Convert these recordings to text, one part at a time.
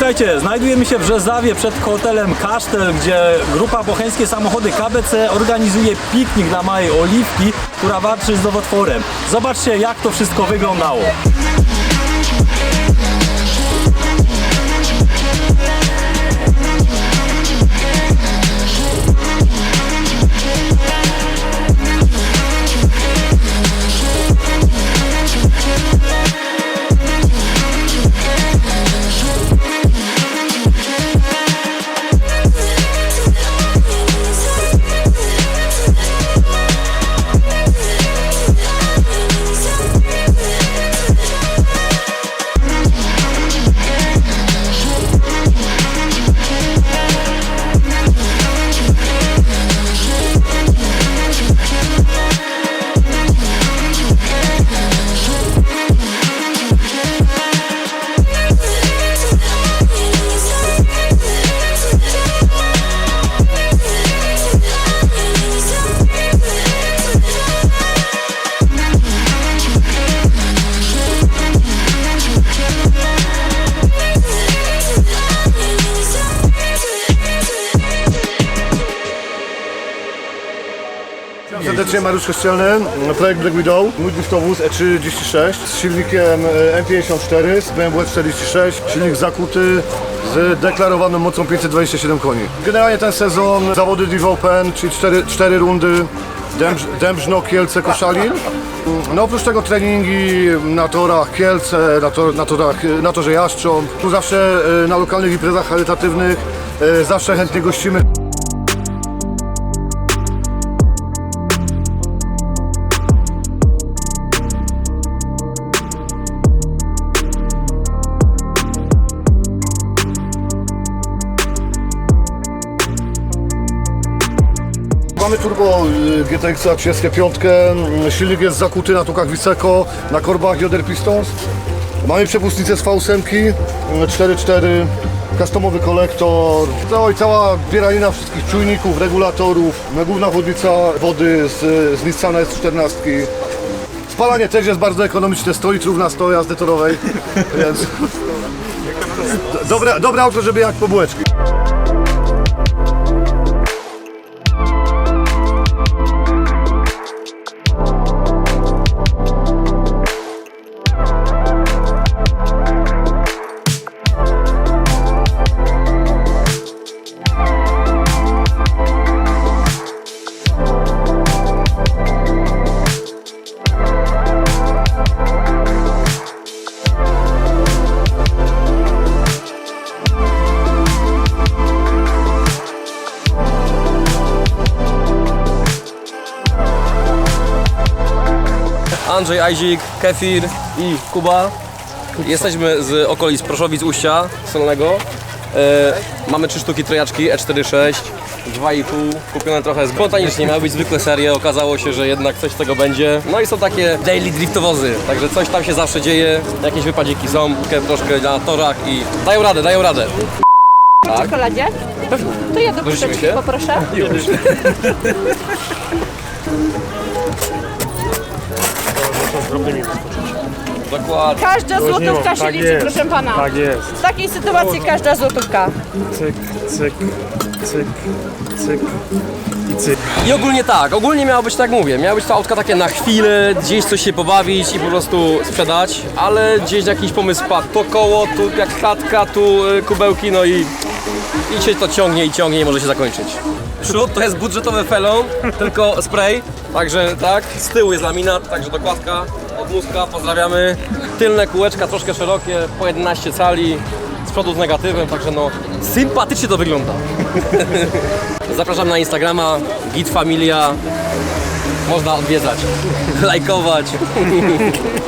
Witajcie, znajdujemy się w Rzezawie przed hotelem Kasztel, gdzie grupa Bocheńskie Samochody KBC organizuje piknik dla małej Oliwki, która walczy z nowotworem. Zobaczcie jak to wszystko wyglądało. Serdecznie Mariusz Kościelny, projekt Black Widow, mój driftowóz E36 z silnikiem e, M54 z BMW 46, silnik zakuty z deklarowaną mocą 527 koni. Generalnie ten sezon zawody Div Open, czyli 4, 4 rundy, Dębż, Dębrzno, Kielce, Koszalin. No oprócz tego treningi na torach Kielce, na, na, torach, na torze Jastrząb. Tu zawsze e, na lokalnych imprezach charytatywnych e, zawsze chętnie gościmy. Mamy turbo y, GTX 35, y, silnik jest zakuty na tukach Wiseco, na korbach Joder Pistons. Mamy przepustnicę z V8, y, 4.4, customowy kolektor, no i cała bieranina wszystkich czujników, regulatorów, no, główna chłodnica wody z, z Nissana S14. Spalanie też jest bardzo ekonomiczne, 100 litrów na 100 jazdy torowej, więc dobre, dobre auto, żeby jak po bułeczki. Andrzej Ajzik, Kefir i Kuba. Jesteśmy z okolic Proszowic Uścia Solnego. E, mamy trzy sztuki trojaczki E46, 2,5, kupione trochę spontanicznie, miały być zwykłe serie, okazało się, że jednak coś z tego będzie. No i są takie daily driftowozy, także coś tam się zawsze dzieje, jakieś wypadziki są, troszkę na torach i dają radę, dają radę. W czekoladzie? To ja do Dorzucimy poproszę. Dokładnie. Każda złotówka się tak liczy, jest, proszę pana. Tak jest. W takiej sytuacji każda złotówka. Cyk, cyk, cyk, cyk i cyk. I ogólnie tak, ogólnie miało być tak jak mówię, miało być to autka takie na chwilę, gdzieś coś się pobawić i po prostu sprzedać, ale gdzieś jakiś pomysł padł, to koło, tu jak klatka, tu y, kubełki, no i, i się to ciągnie i ciągnie i może się zakończyć. Przód to jest budżetowy felon, tylko spray, także tak, z tyłu jest laminat, także dokładka od mózga, pozdrawiamy. Tylne kółeczka troszkę szerokie, po 11 cali, z przodu z negatywem, także no sympatycznie to wygląda. Zapraszam na Instagrama Git Familia. Można odwiedzać, lajkować.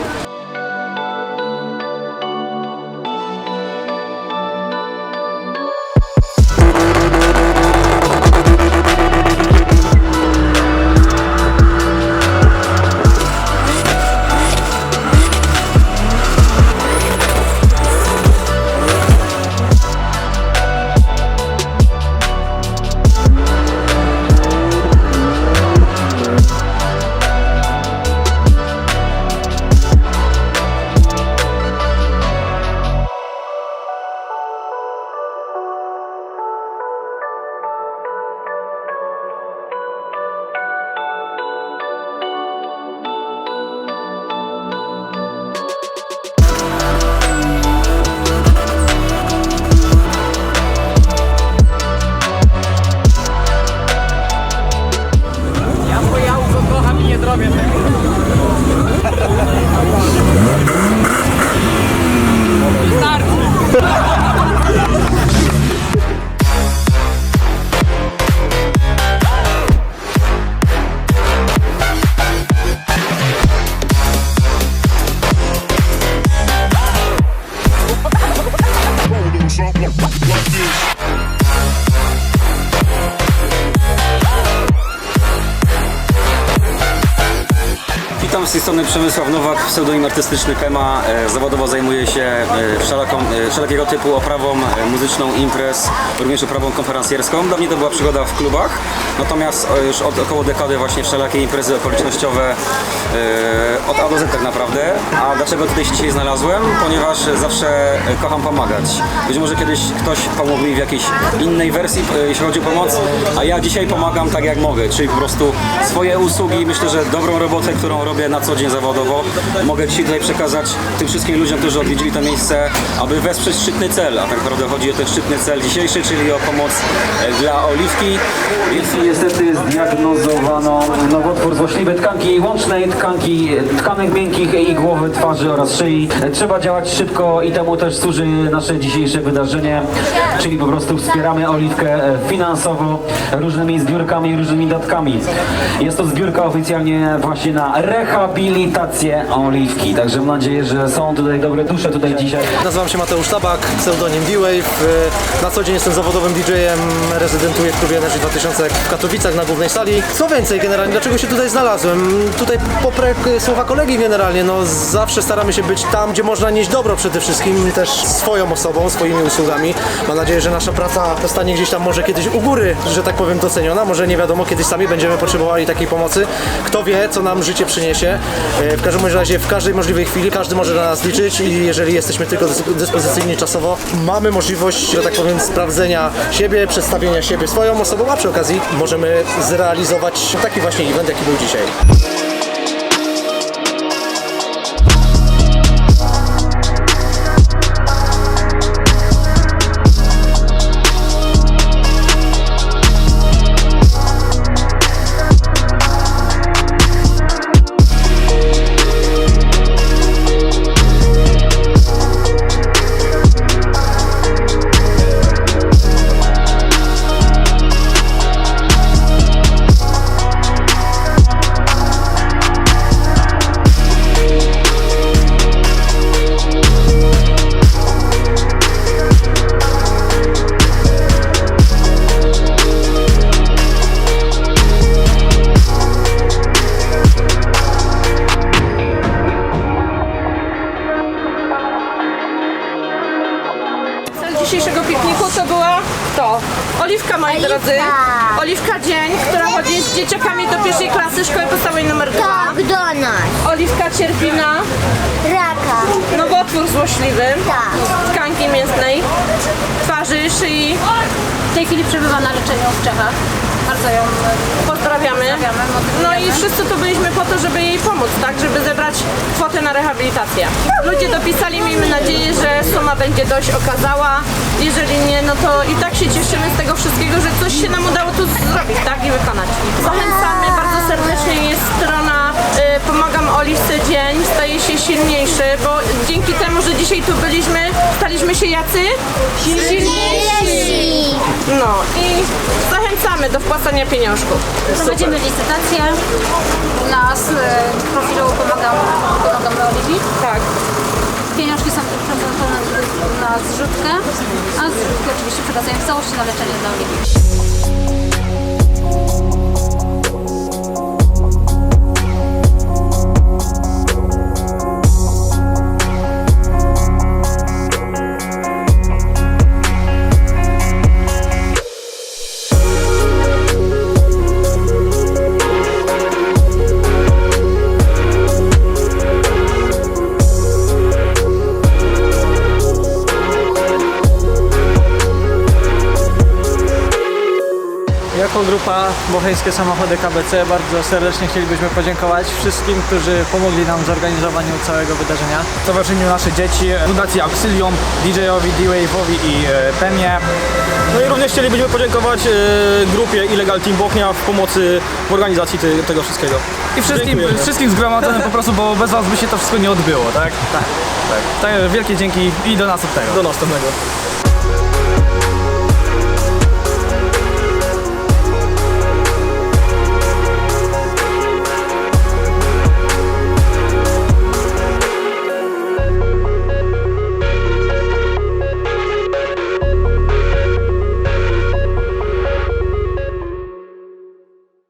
Witam z tej strony Przemysław Nowak, pseudonim artystyczny Kema. E, Zawodowo zajmuję się e, wszelaką, e, wszelakiego typu oprawą muzyczną imprez, również oprawą konferencjerską. Dawniej to była przygoda w klubach, natomiast już od około dekady właśnie wszelakie imprezy okolicznościowe od A do Z tak naprawdę. A dlaczego tutaj się dzisiaj znalazłem? Ponieważ zawsze kocham pomagać. Być może kiedyś ktoś pomógł mi w jakiejś innej wersji, jeśli chodzi o pomoc, a ja dzisiaj pomagam tak jak mogę, czyli po prostu swoje usługi, myślę, że dobrą robotę, którą robię na co dzień zawodowo, mogę dzisiaj tutaj przekazać tym wszystkim ludziom, którzy odwiedzili to miejsce, aby wesprzeć szczytny cel, a tak naprawdę chodzi o ten szczytny cel dzisiejszy, czyli o pomoc e, dla Oliwki. Niestety zdiagnozowano nowotwór złośliwej tkanki łącznej, tkanki tkanek miękkich i głowy, twarzy oraz szyi. Trzeba działać szybko i temu też służy nasze dzisiejsze wydarzenie, czyli po prostu wspieramy Oliwkę e, finansowo różnymi zbiórkami, różnymi datkami. Jest to zbiórka oficjalnie właśnie na rehabilitację Oliwki, także mam nadzieję, że są tutaj dobre dusze tutaj dzisiaj. Nazywam się Mateusz Tabak, pseudonim D-Wave. Na co dzień jestem zawodowym DJ-em, rezydentuję w klubie Energy 2000 w Katowicach na głównej sali. Co więcej generalnie, dlaczego się tutaj znalazłem? Tutaj poprek słowa kolegi generalnie, no zawsze staramy się być tam, gdzie można nieść dobro przede wszystkim, też swoją osobą, swoimi usługami. Mam nadzieję, że nasza praca zostanie gdzieś tam może kiedyś u góry, że tak powiem, doceniona. Może nie wiadomo, kiedyś sami będziemy potrzebowali takiej pomocy. Kto wie, co nam życie przyniesie. E, W każdym razie, w każdej możliwej chwili każdy może na nas liczyć i jeżeli jesteśmy tylko dys- dyspozycyjni czasowo, mamy możliwość, że tak powiem, sprawdzenia siebie, przedstawienia siebie swoją osobą, a przy okazji możemy zrealizować taki właśnie event, jaki był dzisiaj. Dzisiejszego pikniku to była to. Oliwka, moi drodzy. Oliwka dzień, która chodzi z dzieciakami do pierwszej klasy szkoły podstawowej numer 2. Tak, do nas. Oliwka cierpi na Raka. nowotwór złośliwy Tak. tkanki mięsnej, twarzy, szyi. W tej chwili przebywa na leczeniu w Czechach. Bardzo ją Pozdrawiamy. Pozdrawiamy, No i wszyscy tu byliśmy po to, żeby jej pomóc, tak? Żeby zebrać kwotę na rehabilitację. Ludzie dopisali, miejmy nadzieję, że suma będzie dość okazała. Jeżeli nie, no to i tak się cieszymy z tego wszystkiego, że coś się nam udało tu zrobić, tak? I wykonać. Zachęcamy bardzo serdecznie, jest strona y, Pomagam Oliwce Dzień, staje się silniejszy, bo dzięki temu, że dzisiaj tu byliśmy, staliśmy się jacy? Silniejsi. No i zachęcamy do wpłacania pieniążków. Prowadzimy licytację. U nas e, w profilu pomagam, pomagamy Oliwii. Tak. Pieniążki są przeznaczone na zrzutkę, a zrzutki oczywiście przekazuję w całości na leczenie dla Oliwii. Grupa Bocheńskie Samochody KBC bardzo serdecznie chcielibyśmy podziękować wszystkim, którzy pomogli nam w zorganizowaniu całego wydarzenia. Stowarzyszeniu Nasze Dzieci, Fundacji Auxilium, DJ-owi, D-Wave'owi i e, Pemie. No i również chcielibyśmy podziękować e, grupie Illegal Team Bochnia w pomocy w organizacji ty, tego wszystkiego. I wszystkim, Dziękujemy. wszystkim zgromadzonym po prostu, bo bez was by się to wszystko nie odbyło, tak? Tak. tak. Także wielkie dzięki i do następnego. Do następnego.